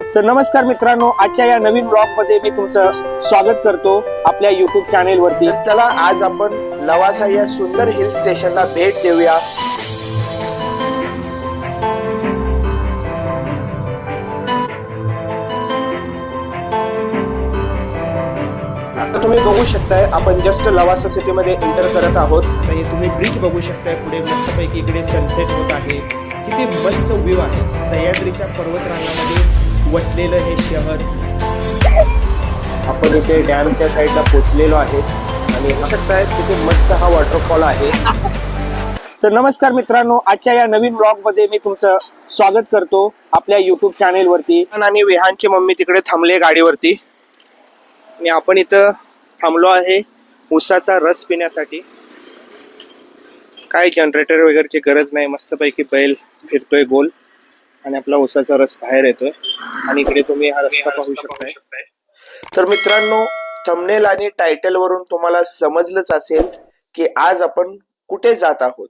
तर नमस्कार मित्रांनो आजच्या या नवीन ब्लॉगमध्ये मी तुमचं स्वागत करतो आपल्या युट्यूब चॅनेल वरती. चला आज आपण लवासा या सुंदर हिल स्टेशनला भेट देऊया. आता तुम्ही बघू शकताय आपण जस्ट लवासा सिटी मध्ये एंटर करत आहोत. हे तुम्ही ब्रिज बघू शकताय पुढे मस्तपैकी इकडे सनसेट होत आहे. किती मस्त व्ह्यू आहे. सह्याद्रीच्या पर्वतरांगामध्ये वसलेलं हे शहर. आपण इथे डॅमच्या साईडला पोहोचलेलो आहे आणि बघू शकताय तिथे मस्त हा वॉटरफॉल आहे. तर नमस्कार मित्रांनो आजच्या या नवीन ब्लॉगमध्ये मी तुमचं स्वागत करतो आपल्या युट्यूब चॅनेल वरती आणि विहानची मम्मी तिकडे थांबले गाडीवरती. आणि आपण इथं थांबलो आहे उसाचा रस पिण्यासाठी. काय जनरेटर वगैरेची गरज नाही मस्तपैकी बैल फिरतोय गोल. आणि आपला उसाचा रस बाहेर येतोय. आणि इकडे तुम्ही हा रस्ता पाहू शकताय. तर मित्रांनो थंबनेल आणि टायटल वरून तुम्हाला समजलंच असेल की आज आपण कुठे जात आहोत.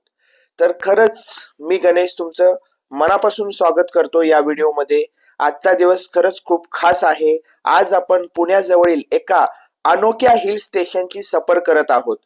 तर खरंच मी गणेश तुमचं मनापासून स्वागत करतो या व्हिडिओमध्ये. आजचा दिवस खरंच खूप खास आहे. आज आपण पुण्याजवळील एका अनोख्या हिल स्टेशनची सफर करत आहोत.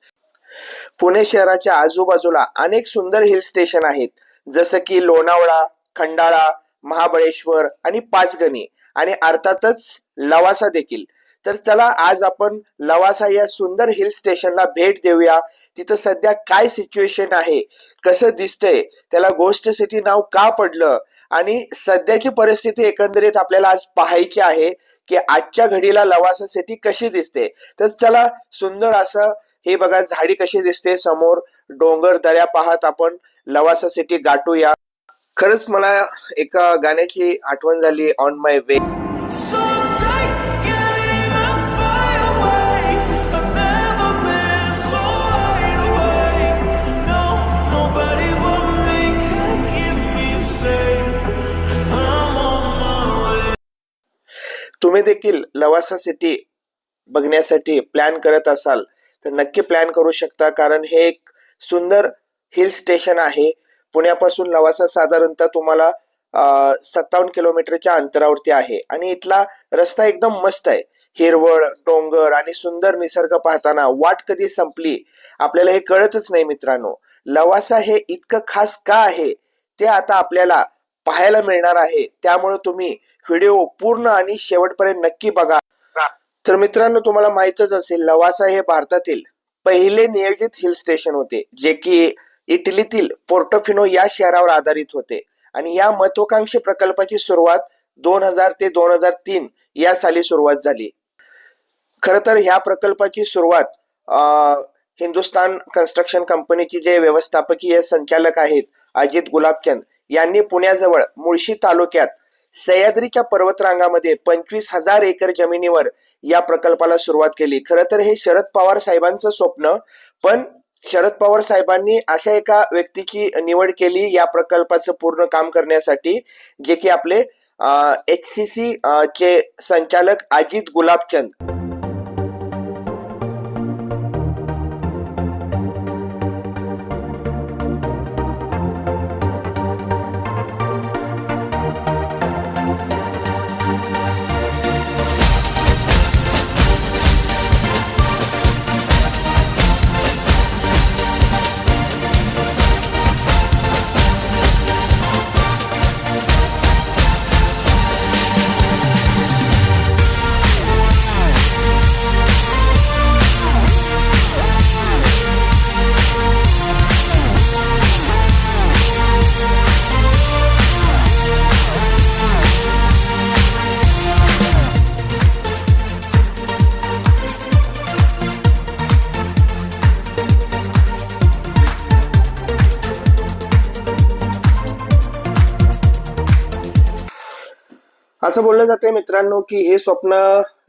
पुणे शहराच्या आजूबाजूला अनेक सुंदर हिल स्टेशन आहेत. जसं की लोणावळा खंडाळा महाबळेश्वर आणि पाचगणी आणि अर्थातच लवासा देखील. तर चला आज आपण लवासा या सुंदर हिल स्टेशनला भेट देऊया. तिथं सध्या काय सिच्युएशन आहे? कसं दिसतंय? त्याला गोष्ट सिटी नाव का पडलं? आणि सध्याची परिस्थिती एकंदरीत आपल्याला आज पाहायची आहे की आजच्या घडीला लवासा सिटी कशी दिसते? तर चला सुंदर असं हे बघा झाडी कशी दिसते समोर. डोंगर दऱ्या पाहत आपण लवासा सिटी गाठूया. खरंच मला एका गाण्याची आठवण झाली ऑन माय वे. तुम्ही देखील लवासा सिटी बघण्यासाठी प्लॅन करत असाल तर नक्की प्लॅन करू शकता कारण हे एक सुंदर हिल स्टेशन आहे. पुण्यापासून लवासा साधारणतः तुम्हाला सत्तावन्न किलोमीटरच्या अंतरावरती आहे. आणि इथला रस्ता एकदम मस्त आहे. हिरवळ डोंगर आणि सुंदर निसर्ग पाहताना वाट कधी संपली आपल्याला हे कळतच नाही मित्रांनो. लवासा हे इतकं खास का आहे? ते आता आपल्याला पाहायला मिळणार आहे. त्यामुळे तुम्ही व्हिडिओ पूर्ण आणि शेवटपर्यंत नक्की बघा. तर मित्रांनो तुम्हाला माहितच असेल लवासा हे भारतातील पहिले नियोजित हिल स्टेशन होते जे की इटलीतील पोर्टोफिनो या शहरावर आधारित होते. आणि या महत्वाकांक्षी प्रकल्पाची सुरुवात दोन हजार ते दोन हजार तीन या साली सुरुवात झाली. खर तर ह्या प्रकल्पाची सुरुवात हिंदुस्थान हिंदुस्तान कन्स्ट्रक्शन कंपनीचे जे व्यवस्थापकीय संचालक आहेत अजित गुलाबचंद यांनी पुण्याजवळ मुळशी तालुक्यात सह्याद्रीच्या पर्वतरांगामध्ये पंचवीस हजार एकर जमिनीवर या प्रकल्पाला सुरुवात केली. खरं तर हे शरद पवार साहेबांचं स्वप्न पण शरद पवार साहेबांनी अशा एका व्यक्तीची निवड केली या प्रकल्पाचं पूर्ण काम करण्यासाठी जे की आपले एच सी सी चे संचालक अजित गुलाबचंद. असं बोललं जाते मित्रांनो की हे स्वप्न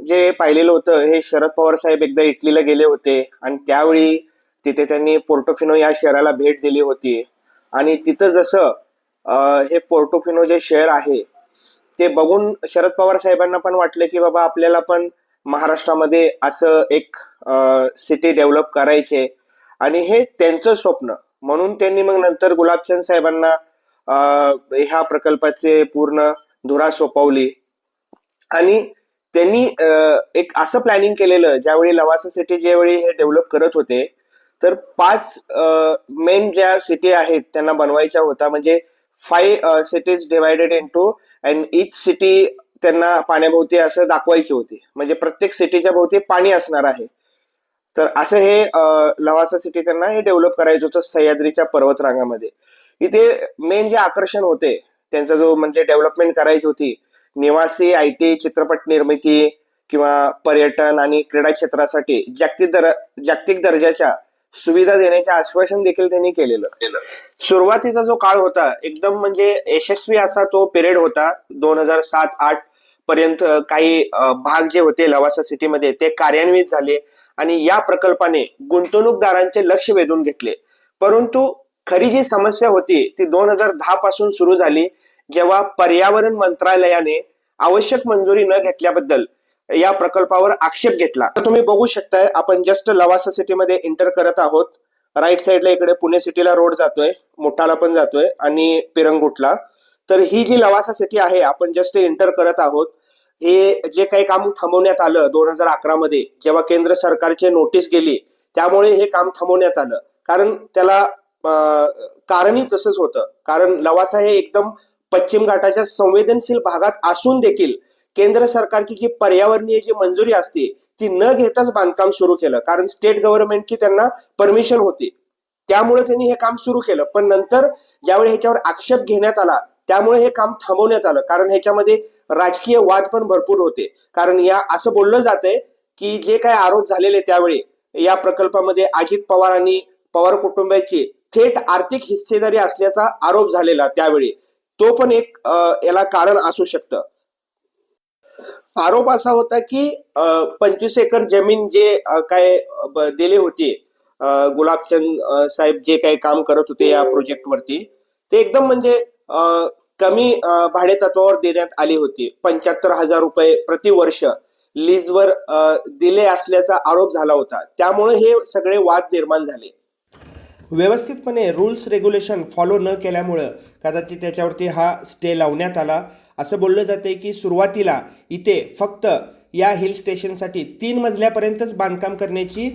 जे पाहिलेलं होतं हे शरद पवार साहेब एकदा इटलीला गेले होते आणि त्यावेळी तिथे त्यांनी पोर्टोफिनो या शहराला भेट दिली होती. आणि तिथं जसं हे पोर्टोफिनो जे शहर आहे ते बघून शरद पवार साहेबांना पण वाटलं की बाबा आपल्याला पण महाराष्ट्रामध्ये असं एक सिटी डेव्हलप करायचे. आणि हे त्यांचं स्वप्न. म्हणून त्यांनी मग नंतर गुलाबचंद साहेबांना ह्या प्रकल्पाचे पूर्ण धुरा सोपवली आणि त्यांनी एक असं प्लॅनिंग केलेलं ज्यावेळी लवासा सिटी ज्यावेळी हे डेव्हलप करत होते तर पाच मेन ज्या सिटी आहेत त्यांना बनवायच्या होता. म्हणजे five cities divided in two and each city त्यांना पाण्याभोवती असं दाखवायची होती. म्हणजे प्रत्येक सिटीच्या भोवती पाणी असणार आहे. तर असं हे लवासा सिटी त्यांना हे डेव्हलप करायचं होतं सह्याद्रीच्या पर्वतरांगामध्ये. इथे मेन जे आकर्षण होते त्यांचा जो म्हणजे डेव्हलपमेंट करायची होती निवासी आय टी चित्रपट निर्मिती किंवा पर्यटन आणि क्रीडा क्षेत्रासाठी जागतिक दर जागतिक दर्जाच्या सुविधा देण्याचे आश्वासन देखील त्यांनी केलेलं. सुरुवातीचा जो काळ होता एकदम म्हणजे यशस्वी असा तो पिरियड होता. दोन हजार सात आठ पर्यंत काही भाग जे होते लवासा सिटीमध्ये ते कार्यान्वित झाले आणि या प्रकल्पाने गुंतवणूकदारांचे लक्ष वेधून घेतले. परंतु खरी जी समस्या होती ती दोन हजार दहा पासून सुरू झाली. जेव्हा पर्यावरण मंत्रालयाने आवश्यक मंजुरी न घेतल्याबद्दल या प्रकल्पावर आक्षेप घेतला तर तुम्ही बघू शकताय आपण जस्ट लवासा सिटीमध्ये एंटर करत आहोत. राईट साईडला इकडे पुणे सिटीला रोड जातोय मोठाला पण जातोय आणि पिरंगुटला. तर ही जी लवासा सिटी आहे आपण जस्ट एंटर करत आहोत. हे जे काही काम थांबवण्यात आलं दोन हजार अकरा मध्ये जेव्हा केंद्र सरकारची नोटीस गेली त्यामुळे हे काम थांबवण्यात आलं. कारण त्याला कारणही तसंच होतं. कारण लवासा हे एकदम पश्चिम घाटाच्या संवेदनशील भागात असून देखील केंद्र सरकारची जी पर्यावरणीय जी मंजुरी असते ती न घेताच बांधकाम सुरू केलं. कारण स्टेट गव्हर्नमेंटची त्यांना परमिशन होती. त्यामुळे त्यांनी हे काम सुरू केलं. पण नंतर ज्यावेळी ह्याच्यावर आक्षेप घेण्यात आला त्यामुळे हे काम थांबवण्यात आलं. कारण ह्याच्यामध्ये राजकीय वाद पण भरपूर होते. कारण या असं बोललं जात आहे की जे काही आरोप झालेले त्यावेळी या प्रकल्पामध्ये अजित पवार आणि पवार कुटुंबाची थेट आर्थिक हिस्सेदारी असल्याचा आरोप झालेला त्यावेळी. तो पण एक याला कारण असू शकतं. आरोप असा होता की पंचवीस एकर जमीन जे काय दिले होते गुलाबचंद साहेब जे काही काम करत होते या प्रोजेक्ट वरती ते एकदम म्हणजे कमी भाडे तत्वावर देण्यात आली होती. पंच्याहत्तर हजार रुपये प्रति वर्ष लीजवर दिले असल्याचा आरोप झाला होता. त्यामुळे हे सगळे वाद निर्माण झाले. व्यवस्थितपणे रूल्स रेग्युलेशन फॉलो न केल्यामुळं कदाचित त्याच्यावरती हा स्टे लावण्यात आला. असं बोललं जाते की सुरुवातीला इथे फक्त या हिल स्टेशनसाठी तीन मजल्यापर्यंतच बांधकाम करण्याची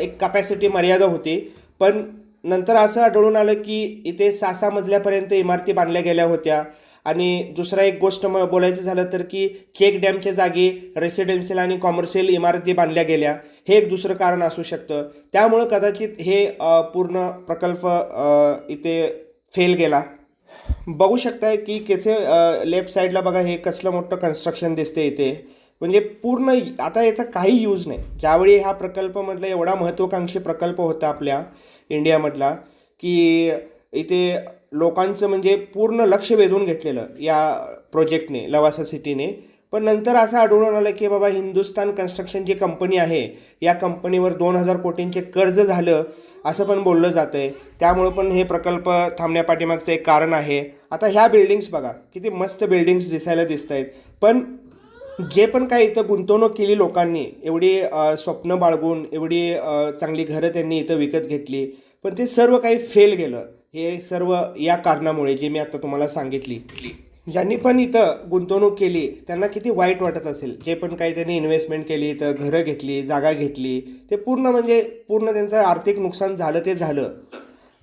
एक कपॅसिटी मर्यादा होती. पण नंतर असं आढळून आलं की इथे सहा सहा मजल्यापर्यंत इमारती बांधल्या गेल्या होत्या. आणि दुसरा एक गोष्ट म बोलायचं झालं तर की केक डॅमच्या जागी रेसिडेन्शियल आणि कॉमर्शियल इमारती बांधल्या गेल्या. हे एक दुसरं कारण असू शकतं. त्यामुळं कदाचित हे पूर्ण प्रकल्प इथे फेल गेला. बघू शकताय की कसे लेफ्ट साईडला बघा हे कसलं मोठं कन्स्ट्रक्शन दिसते इथे. म्हणजे पूर्ण आता याचा काही यूज नाही. ज्यावेळी हा प्रकल्प म्हटलं एवढा महत्त्वाकांक्षी प्रकल्प होता आपल्या इंडियामधला की इथे लोकांचं म्हणजे पूर्ण लक्ष वेधून घेतलेलं या प्रोजेक्टने लवासा सिटीने पण नंतर असं आढळून आलं की बाबा हिंदुस्तान कन्स्ट्रक्शन जी कंपनी आहे या कंपनीवर दोन हजार कोटींचे कर्ज झालं. असं पण बोललं जातं आहे त्यामुळं पण हे प्रकल्प थांबण्यापाठीमागचं एक कारण आहे. आता ह्या बिल्डिंग्स बघा किती मस्त बिल्डिंग्स दिसायला दिसत आहेत पण जे पण काही इथं गुंतवणूक केली लोकांनी एवढी स्वप्न बाळगून एवढी चांगली घरं त्यांनी इथं विकत घेतली पण ते सर्व काही फेल गेलं. हे सर्व या कारणामुळे जे मी आता तुम्हाला सांगितली ज्यांनी पण इथं गुंतवणूक केली त्यांना किती वाईट वाटत असेल. जे पण काही त्यांनी इन्व्हेस्टमेंट केली इथं घरं घेतली जागा घेतली ते पूर्ण म्हणजे पूर्ण त्यांचं आर्थिक नुकसान झालं ते झालं.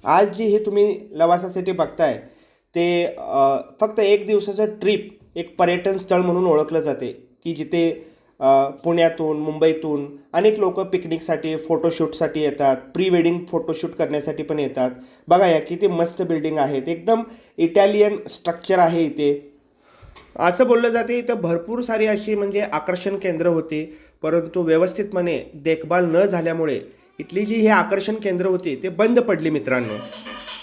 आज जी हे तुम्ही लवासासाठी बघताय ते फक्त एक दिवसाचं ट्रिप एक पर्यटन स्थळ म्हणून ओळखलं जाते की जिथे पुण्यातून मुंबईतून अनेक लोक पिकनिकसाठी फोटोशूटसाठी येतात. प्री वेडिंग फोटोशूट करण्यासाठी पण येतात. बघा या किती मस्त बिल्डिंग आहेत. एकदम इटॅलियन स्ट्रक्चर आहे इथे. असं बोललं जाते इथं भरपूर सारी अशी म्हणजे आकर्षण केंद्र होती. परंतु व्यवस्थितपणे देखभाल न झाल्यामुळे इथली जी हे आकर्षण केंद्र होती ते बंद पडली मित्रांनो.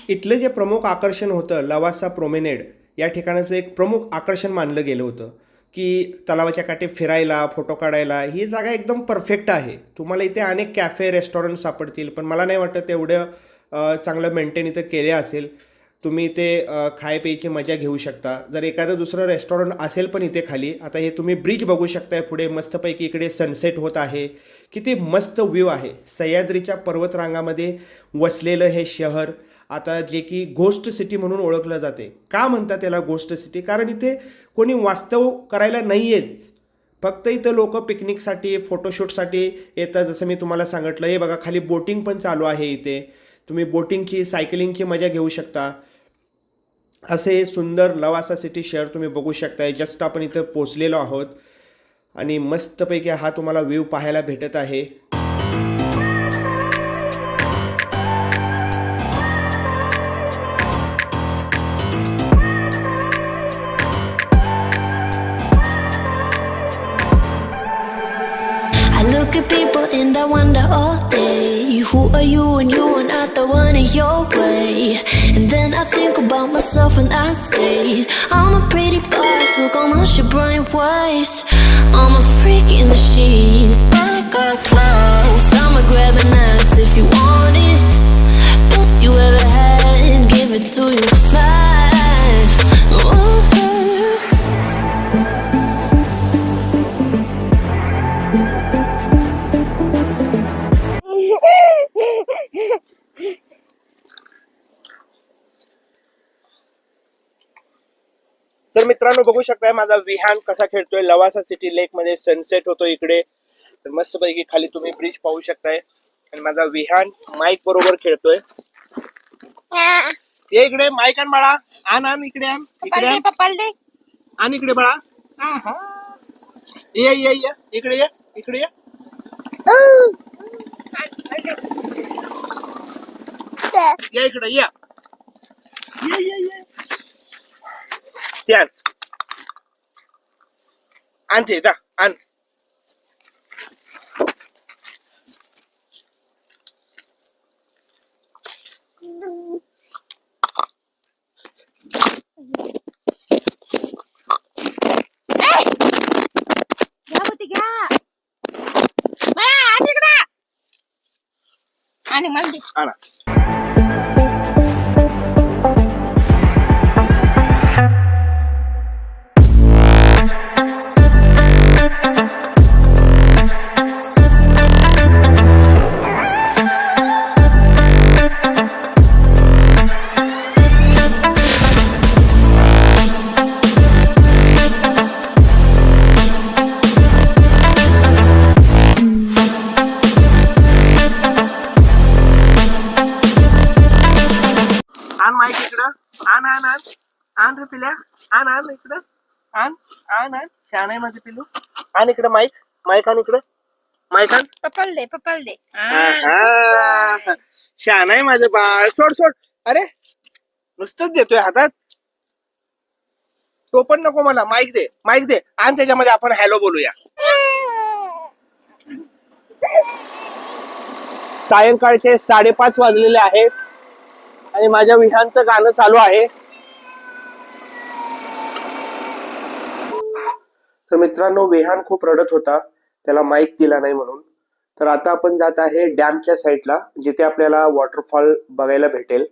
इथलं जे प्रमुख आकर्षण होतं लवासा प्रोमेनेड या ठिकाणाचं एक प्रमुख आकर्षण मानलं गेलं होतं. की तलावाच्या काठी फिरायला फोटो काढायला ही जागा एकदम परफेक्ट आहे. तुम्हाला इथे अनेक कॅफे रेस्टॉरंट सापडतील पण मला नाही वाटत एवढं चांगलं मेंटेन इथं केले असेल. तुम्ही इथे अ, खाय प्यायची मजा घेऊ शकता. जर एखादं दुसरं रेस्टॉरंट असेल पण इथे खाली आता हे तुम्ही ब्रिज बघू शकताय पुढे मस्तपैकी इकडे सनसेट होत आहे. किती मस्त व्ह्यू आहे. सह्याद्रीच्या पर्वतरांगामध्ये वसलेलं हे शहर आता जे की गोष्ट सिटी म्हणून ओळखलं जाते. का म्हणतात त्याला गोष्ट सिटी कारण इथे कोणी वास्तव करायला नाही आहेत फक्त इथं लोक पिकनिकसाठी फोटोशूटसाठी येतात. जसं मी तुम्हाला सांगितलं हे बघा खाली बोटिंग पण चालू आहे इथे. तुम्ही बोटिंगची सायकलिंगची मजा घेऊ शकता. असे सुंदर लवासा सिटी शहर तुम्ही बघू शकताय. जस्ट आपण इथं पोचलेलो आहोत. आणि मस्तपैकी हा तुम्हाला व्ह्यू पाहायला भेटत आहे. And I wonder all day Who are you and you are not the one in your way? And then I think about myself and I stay I'm a pretty boss, look on my shit bright ways I'm a freak in the sheets, but I got class I'ma grab an ass if you want it. Best you ever had, give it to you bad मित्रांनो बघू शकताय माझा विहान कसा खेळतोय. Lavasa city लेकमध्ये sunset होतो इकडे. तर मस्तपैकी खाली तुम्ही ब्रिज पाहू शकताय. आणि माझा विहान माईक बरोबर खेळतोय. ये इकडे माईक आण बाळा. आण आण इकडे आण. इकडे आण. आण इकडे बाळा. आहा. ये ये ये. इकडे ये इकडे ये. या इकडे या. ये ये ये. ते आण आण ते जा आण घ्या होती घ्या मला आणि इकडं आणि मला पिल्या. आण आण इकडं. आण आण आण. छान आहे माझं पिलू. आण इकडं माईक. माईक आण इकडं. माईक आण. पप्पाला दे पप्पाला दे. आहा. माझं बाळ. सोड सोड. अरे नुसतंच देतोय हातात. तो पण नको मला. माईक दे माईक दे. आणि त्याच्यामध्ये आपण हॅलो बोलूया. सायंकाळचे साडेपाच वाजलेले आहेत आणि माझ्या विहानचं गाणं चालू आहे. तर मित्रांनो विहान खूप रडत होता. त्याला माईक दिला नाही म्हणून. तर आता आपण जात आहे डॅमच्या साईडला जिथे आपल्याला वॉटरफॉल बघायला भेटेल.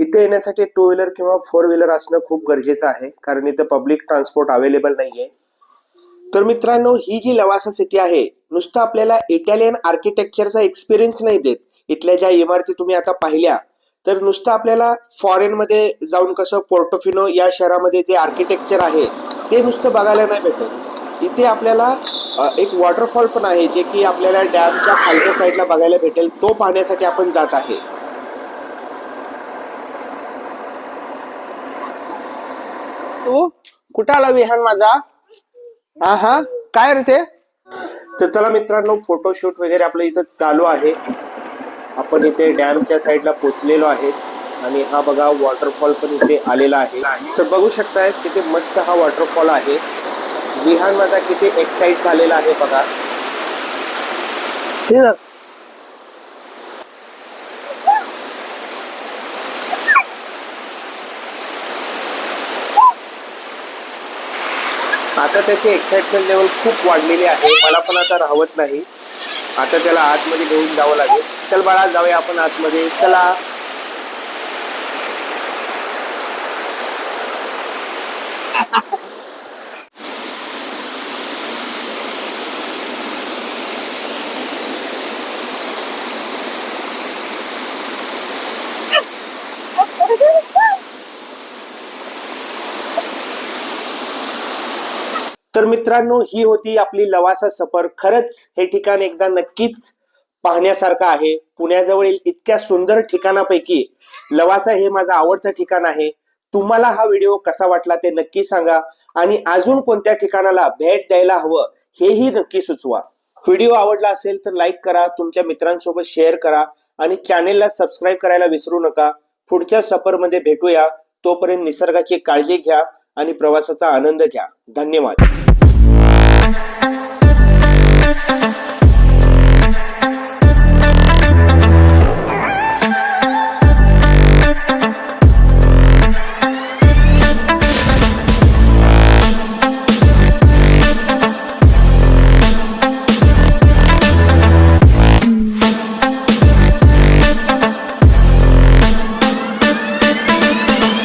इथे येण्यासाठी टू व्हीलर किंवा फोर व्हीलर असणं खूप गरजेचं आहे कारण इथे पब्लिक ट्रान्सपोर्ट अवेलेबल नाहीये. तर मित्रांनो ही जी लवासा सिटी आहे नुसतं आपल्याला इटालियन आर्किटेक्चरचा एक्सपिरियन्स नाही देत. इथल्या ज्या इमारती तुम्ही आता पाहिल्या तर नुसतं आपल्याला फॉरेन मध्ये जाऊन कसं पोर्टोफिनो या शहरामध्ये जे आर्किटेक्चर आहे ते नुसतं बघायला नाही भेटत. इथे आपल्याला एक वॉटरफॉल पण आहे जे की आपल्याला डॅमच्या खालच्या साईडला बघायला भेटेल. तो पाहण्यासाठी आपण जात आहे. तू कुठं आला विहान माझा? हा हा. काय रे ते? तर चला मित्रांनो फोटोशूट वगैरे आपलं इथं चालू आहे. आपण इथे डॅमच्या साईडला पोचलेलो आहे. आणि हा बघा वॉटरफॉल पण इथे आलेला आहे. तर बघू शकताय तिथे मस्त हा वॉटरफॉल आहे. विहान माझा किती एक्साइट झालेला आहे बघा. आता त्याची एक्साइटमेंट लेवल खूप वाढलेली आहे. मला पण आता राहवत नाही. आता त्याला आतमध्ये घेऊन जावं लागेल. चल बाळा जाऊया आपण आतमध्ये. चला. तर मित्रांनो ही होती आपली लवासा सफर. खरंच हे ठिकाण एकदा नक्कीच पाहण्यासारखं आहे. पुण्याजवळील इतक्या सुंदर ठिकाणापैकी लवासा हे माझं आवडतं ठिकाण आहे. तुम्हाला हा व्हिडिओ कसा वाटला ते नक्की सांगा आणि अजून कोणत्या ठिकाणाला भेट द्यायला हवं हेही नक्की सुचवा. व्हिडिओ आवडला असेल तर लाईक करा तुमच्या मित्रांसोबत शेअर करा आणि चॅनेलला सबस्क्राईब करायला विसरू नका. पुढच्या सफरमध्ये भेटूया. तोपर्यंत निसर्गाची काळजी घ्या आणि प्रवासाचा आनंद घ्या. धन्यवाद.